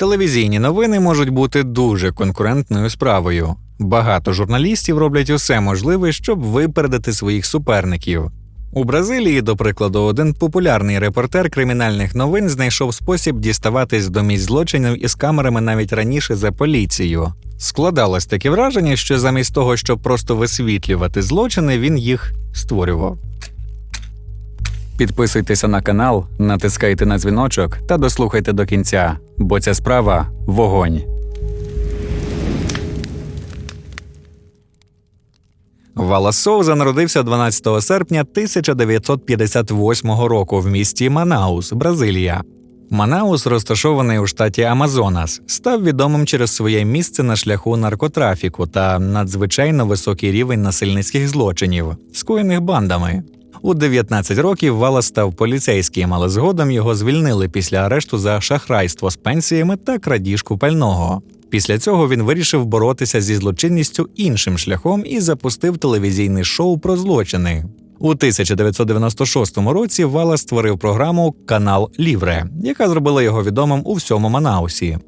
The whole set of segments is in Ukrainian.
Телевізійні новини можуть бути дуже конкурентною справою. Багато журналістів роблять усе можливе, щоб випередити своїх суперників. У Бразилії, до прикладу, один популярний репортер кримінальних новин знайшов спосіб діставатись до місць злочинів із камерами навіть раніше за поліцію. Складалось таке враження, що замість того, щоб просто висвітлювати злочини, він їх створював. Підписуйтеся на канал, натискайте на дзвіночок та дослухайте до кінця, бо ця справа вогонь. Вала Соуза народився 12 серпня 1958 року в місті Манаус, Бразилія. Манаус, розташований у штаті Амазонас, став відомим через своє місце на шляху наркотрафіку та надзвичайно високий рівень насильницьких злочинів, скоєних бандами. У 19 років Вала став поліцейським, але згодом його звільнили після арешту за шахрайство з пенсіями та крадіжку пального. Після цього він вирішив боротися зі злочинністю іншим шляхом і запустив телевізійне шоу про злочини. У 1996 році Вала створив програму Канал Лівре, яка зробила його відомим у всьому Манаусі.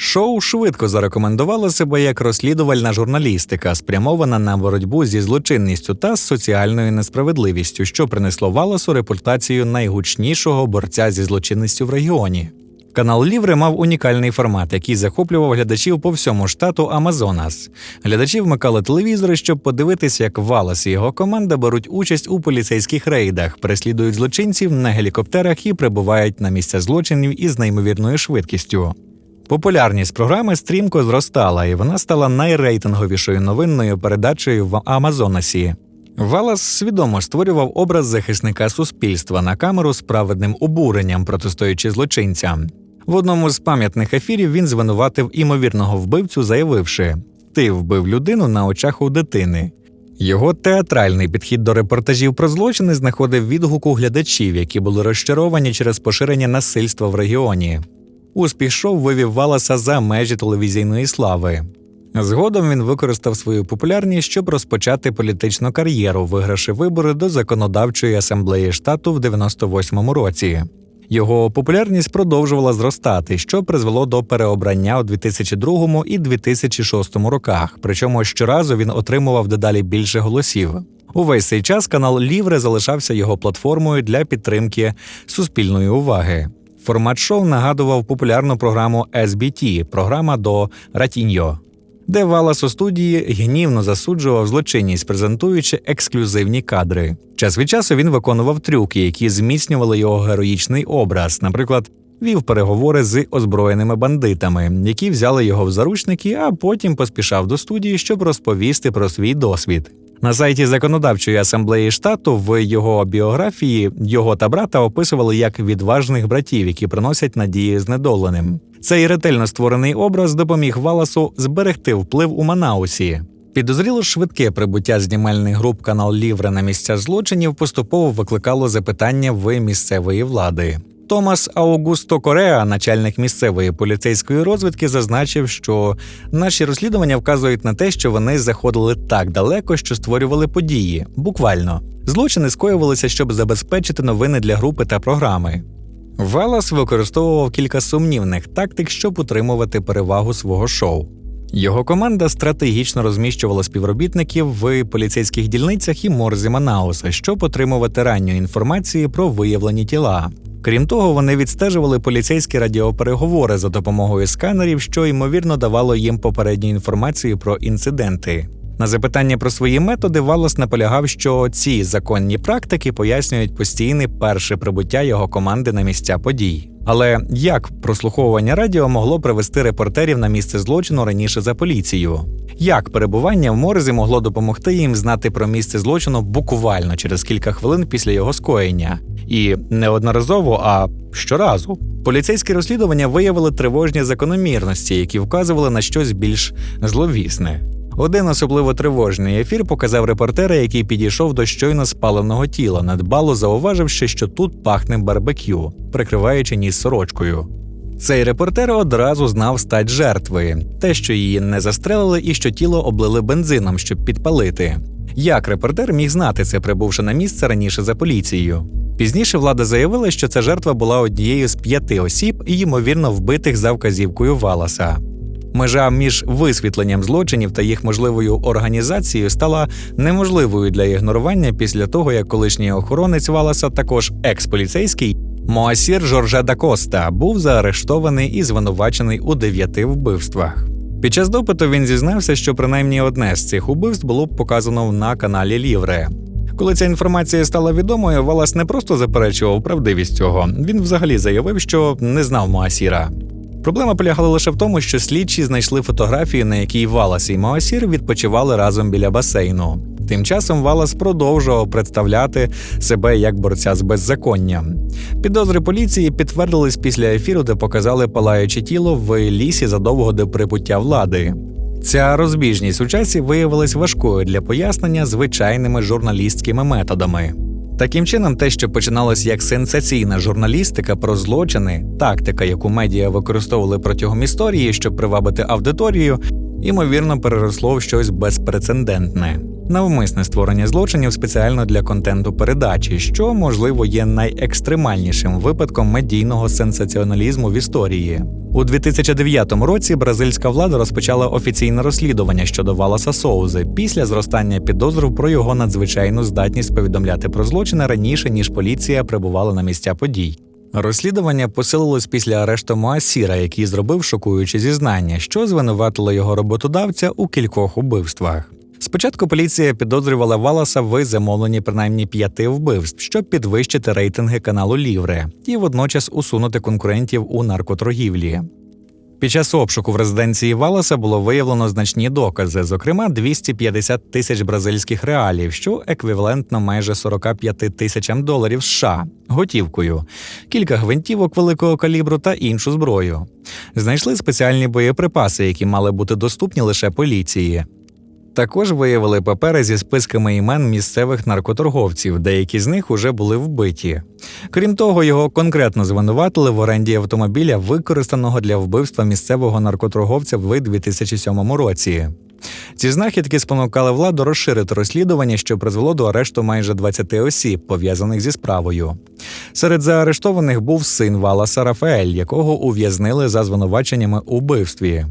Шоу швидко зарекомендувало себе як розслідувальна журналістика, спрямована на боротьбу зі злочинністю та соціальною несправедливістю, що принесло Валасу репутацію найгучнішого борця зі злочинністю в регіоні. Канал Лівре мав унікальний формат, який захоплював глядачів по всьому штату Амазонас. Глядачі вмикали телевізори, щоб подивитися, як Валас і його команда беруть участь у поліцейських рейдах, переслідують злочинців на гелікоптерах і прибувають на місця злочинів із неймовірною швидкістю. Популярність програми стрімко зростала, і вона стала найрейтинговішою новинною передачею в Амазонасі. Валас свідомо створював образ захисника суспільства на камеру з праведним обуренням, протистоючи злочинцям. В одному з пам'ятних ефірів він звинуватив імовірного вбивцю, заявивши: Ти вбив людину на очах у дитини. Його театральний підхід до репортажів про злочини знаходив відгук у глядачів, які були розчаровані через поширення насильства в регіоні. Успіх шоу вивів Валаса за межі телевізійної слави. Згодом він використав свою популярність, щоб розпочати політичну кар'єру, вигравши вибори до законодавчої асамблеї штату в 98-му році. Його популярність продовжувала зростати, що призвело до переобрання у 2002 і 2006 роках. Причому щоразу він отримував дедалі більше голосів. Увесь цей час канал Лівре залишався його платформою для підтримки суспільної уваги. Формат шоу нагадував популярну програму SBT – програма до Ратіньо, де Валас у студії гнівно засуджував злочинність, презентуючи ексклюзивні кадри. Час від часу він виконував трюки, які зміцнювали його героїчний образ. Наприклад, вів переговори з озброєними бандитами, які взяли його в заручники, а потім поспішав до студії, щоб розповісти про свій досвід. На сайті законодавчої асамблеї штату в його біографії його та брата описували як відважних братів, які приносять надії знедоленим. Цей ретельно створений образ допоміг Валасу зберегти вплив у Манаусі. Підозріло швидке прибуття знімальних груп канал Лівре на місця злочинів поступово викликало запитання в місцевої влади. Томас Аугусто Кореа, начальник місцевої поліцейської розвідки, зазначив, що наші розслідування вказують на те, що вони заходили так далеко, що створювали події. Буквально злочини скоювалися, щоб забезпечити новини для групи та програми. Валас використовував кілька сумнівних тактик, щоб утримувати перевагу свого шоу. Його команда стратегічно розміщувала співробітників в поліцейських дільницях і морзі Манауса, щоб отримувати ранню інформацію про виявлені тіла. Крім того, вони відстежували поліцейські радіопереговори за допомогою сканерів, що ймовірно давало їм попередню інформацію про інциденти. На запитання про свої методи Валос наполягав, що ці законні практики пояснюють постійне перше прибуття його команди на місця подій. Але як прослуховування радіо могло привести репортерів на місце злочину раніше за поліцію? Як перебування в морзі могло допомогти їм знати про місце злочину буквально через кілька хвилин після його скоєння? І неодноразово, а щоразу. Поліцейські розслідування виявили тривожні закономірності, які вказували на щось більш зловісне. Один особливо тривожний ефір показав репортера, який підійшов до щойно спаленого тіла, надбало зауваживши, що тут пахне барбекю, прикриваючи ніс сорочкою. Цей репортер одразу знав стать жертви, те, що її не застрелили, і що тіло облили бензином, щоб підпалити. Як репортер міг знати це, прибувши на місце раніше за поліцією? Пізніше влада заявила, що ця жертва була однією з п'яти осіб, ймовірно вбитих за вказівкою Валаса. Межа між висвітленням злочинів та їх можливою організацією стала неможливою для ігнорування після того, як колишній охоронець Валаса, також екс-поліцейський Моасір Жорже да Коста, був заарештований і звинувачений у дев'яти вбивствах. Під час допиту він зізнався, що принаймні одне з цих убивств було б показано на каналі Лівре. Коли ця інформація стала відомою, Валас не просто заперечував правдивість цього, він взагалі заявив, що не знав Моасіра. Проблема полягала лише в тому, що слідчі знайшли фотографію, на якій Валас і Моасір відпочивали разом біля басейну. Тим часом Валас продовжував представляти себе як борця з беззаконням. Підозри поліції підтвердились після ефіру, де показали палаюче тіло в лісі задовго до прибуття влади. Ця розбіжність у часі виявилась важкою для пояснення звичайними журналістськими методами. Таким чином, те, що починалось як сенсаційна журналістика про злочини, тактика, яку медіа використовували протягом історії, щоб привабити аудиторію, ймовірно переросло в щось безпрецедентне. Навмисне створення злочинів спеціально для контенту передачі, що можливо є найекстремальнішим випадком медійного сенсаціоналізму в історії. У 2009 році бразильська влада розпочала офіційне розслідування щодо Валаса Соузи після зростання підозрів про його надзвичайну здатність повідомляти про злочини раніше ніж поліція прибувала на місця подій. Розслідування посилилось після арешту Моасіра, який зробив шокуюче зізнання, що звинуватило його роботодавця у кількох убивствах. Спочатку поліція підозрювала Валаса в замовленні принаймні п'яти вбивств, щоб підвищити рейтинги каналу Лівре і водночас усунути конкурентів у наркоторгівлі. Під час обшуку в резиденції Валаса було виявлено значні докази, зокрема 250 тисяч бразильських реалів, що еквівалентно майже 45 тисячам доларів США готівкою, кілька гвинтівок великого калібру та іншу зброю. Знайшли спеціальні боєприпаси, які мали бути доступні лише поліції. Також виявили папери зі списками імен місцевих наркоторговців, деякі з них уже були вбиті. Крім того, його конкретно звинуватили в оренді автомобіля, використаного для вбивства місцевого наркоторговця в 2007 році. Ці знахідки спонукали владу розширити розслідування, що призвело до арешту майже 20 осіб, пов'язаних зі справою. Серед заарештованих був син Валаса Рафаель, якого ув'язнили за звинуваченнями у вбивстві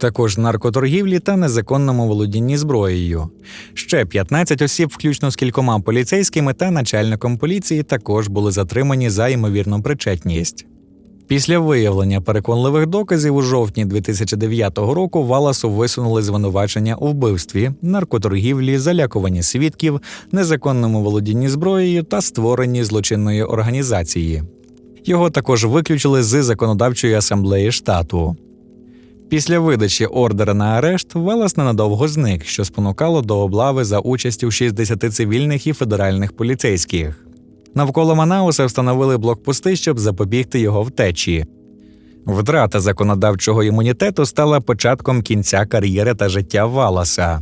також наркоторгівлі та незаконному володінні зброєю. Ще 15 осіб, включно з кількома поліцейськими та начальником поліції, також були затримані за ймовірну причетність. Після виявлення переконливих доказів у жовтні 2009 року Валасу висунули звинувачення у вбивстві, наркоторгівлі, залякуванні свідків, незаконному володінні зброєю та створенні злочинної організації. Його також виключили з законодавчої асамблеї штату. Після видачі ордера на арешт Велес ненадовго зник, що спонукало до облави за участю 60 цивільних і федеральних поліцейських. Навколо Манауса встановили блокпости, щоб запобігти його втечі. Втрата законодавчого імунітету стала початком кінця кар'єри та життя Валаса.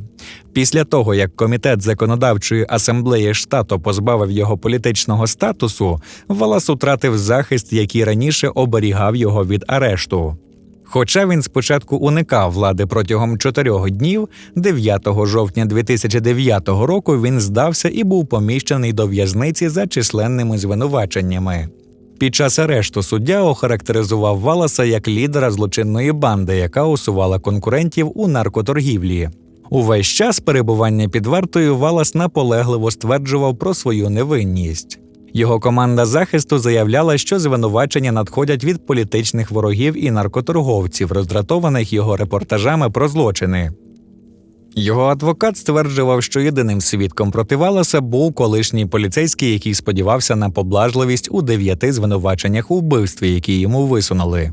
Після того, як комітет законодавчої асамблеї штату позбавив його політичного статусу, Валас втратив захист, який раніше оберігав його від арешту. Хоча він спочатку уникав влади протягом чотирьох днів, 9 жовтня 2009 року він здався і був поміщений до в'язниці за численними звинуваченнями. Під час арешту суддя охарактеризував Валаса як лідера злочинної банди, яка усувала конкурентів у наркоторгівлі. Увесь час перебування під вартою Валас наполегливо стверджував про свою невинність. Його команда захисту заявляла, що звинувачення надходять від політичних ворогів і наркоторговців, роздратованих його репортажами про злочини. Його адвокат стверджував, що єдиним свідком проти Валаса був колишній поліцейський, який сподівався на поблажливість у дев'яти звинуваченнях у вбивстві, які йому висунули.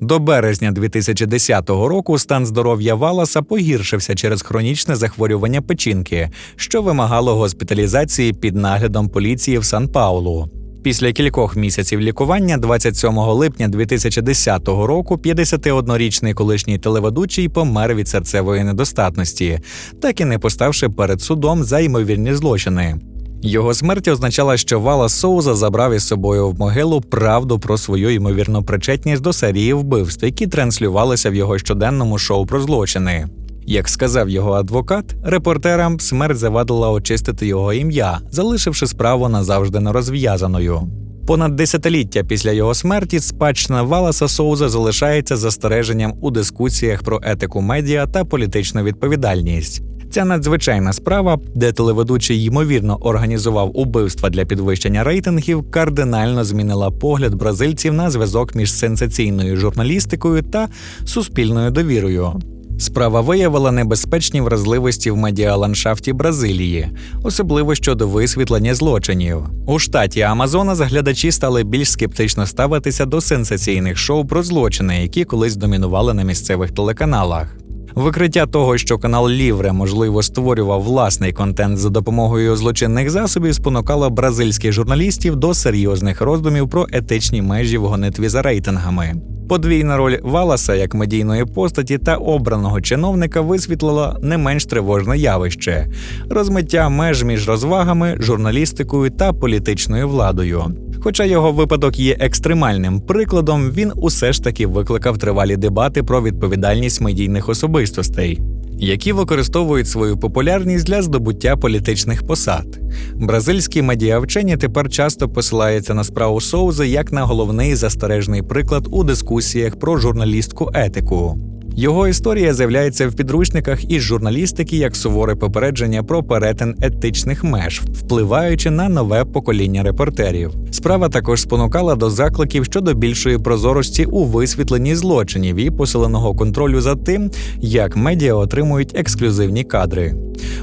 До березня 2010 року стан здоров'я Валаса погіршився через хронічне захворювання печінки, що вимагало госпіталізації під наглядом поліції в Сан Паулу. Після кількох місяців лікування, 27 липня 2010 року, 51-річний колишній телеведучий помер від серцевої недостатності, так і не поставши перед судом за ймовірні злочини. Його смерть означала, що Вала Соуза забрав із собою в могилу правду про свою ймовірну причетність до серії вбивств, які транслювалися в його щоденному шоу про злочини. Як сказав його адвокат, репортерам смерть завадила очистити його ім'я, залишивши справу назавжди нерозв'язаною. Понад десятиліття після його смерті спадщина Валаса Соуза залишається застереженням у дискусіях про етику медіа та політичну відповідальність. Ця надзвичайна справа, де телеведучий ймовірно організував убивства для підвищення рейтингів, кардинально змінила погляд бразильців на зв'язок між сенсаційною журналістикою та суспільною довірою. Справа виявила небезпечні вразливості в медіаландшафті Бразилії, особливо щодо висвітлення злочинів. У штаті Амазонас глядачі стали більш скептично ставитися до сенсаційних шоу про злочини, які колись домінували на місцевих телеканалах. Викриття того, що канал Лівре можливо створював власний контент за допомогою злочинних засобів, спонукало бразильських журналістів до серйозних роздумів про етичні межі в гонитві за рейтингами. Подвійна роль Валаса як медійної постаті та обраного чиновника висвітлила не менш тривожне явище розмиття меж між розвагами, журналістикою та політичною владою. Хоча його випадок є екстремальним прикладом, він усе ж таки викликав тривалі дебати про відповідальність медійних особистостей, які використовують свою популярність для здобуття політичних посад. Бразильські медіавчені тепер часто посилаються на справу Соуза як на головний застережний приклад у дискусіях про журналістську етику. Його історія з'являється в підручниках із журналістики як суворе попередження про перетин етичних меж, впливаючи на нове покоління репортерів. Справа також спонукала до закликів щодо більшої прозорості у висвітленні злочинів і посиленого контролю за тим, як медіа отримують ексклюзивні кадри.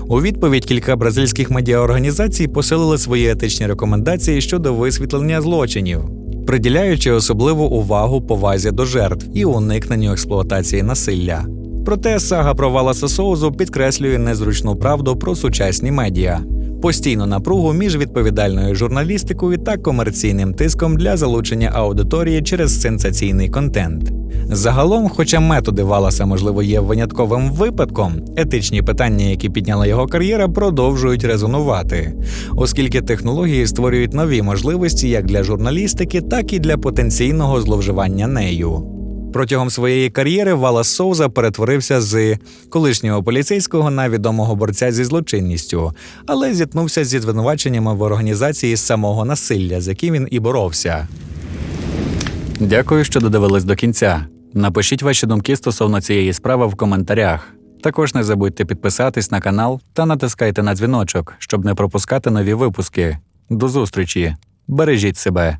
У відповідь кілька бразильських медіаорганізацій посилили свої етичні рекомендації щодо висвітлення злочинів приділяючи особливу увагу повазі до жертв і уникненню експлуатації насилля. Проте сага про Валаса Соузу підкреслює незручну правду про сучасні медіа, постійну напругу між відповідальною журналістикою та комерційним тиском для залучення аудиторії через сенсаційний контент. Загалом, хоча методи Валаса, можливо, є винятковим випадком, етичні питання, які підняла його кар'єра, продовжують резонувати, оскільки технології створюють нові можливості як для журналістики, так і для потенційного зловживання нею. Протягом своєї кар'єри Валас Соуза перетворився з колишнього поліцейського на відомого борця зі злочинністю, але зіткнувся зі звинуваченнями в організації самого насилля, з яким він і боровся. Дякую, що додивились до кінця. Напишіть ваші думки стосовно цієї справи в коментарях. Також не забудьте підписатись на канал та натискайте на дзвіночок, щоб не пропускати нові випуски. До зустрічі! Бережіть себе!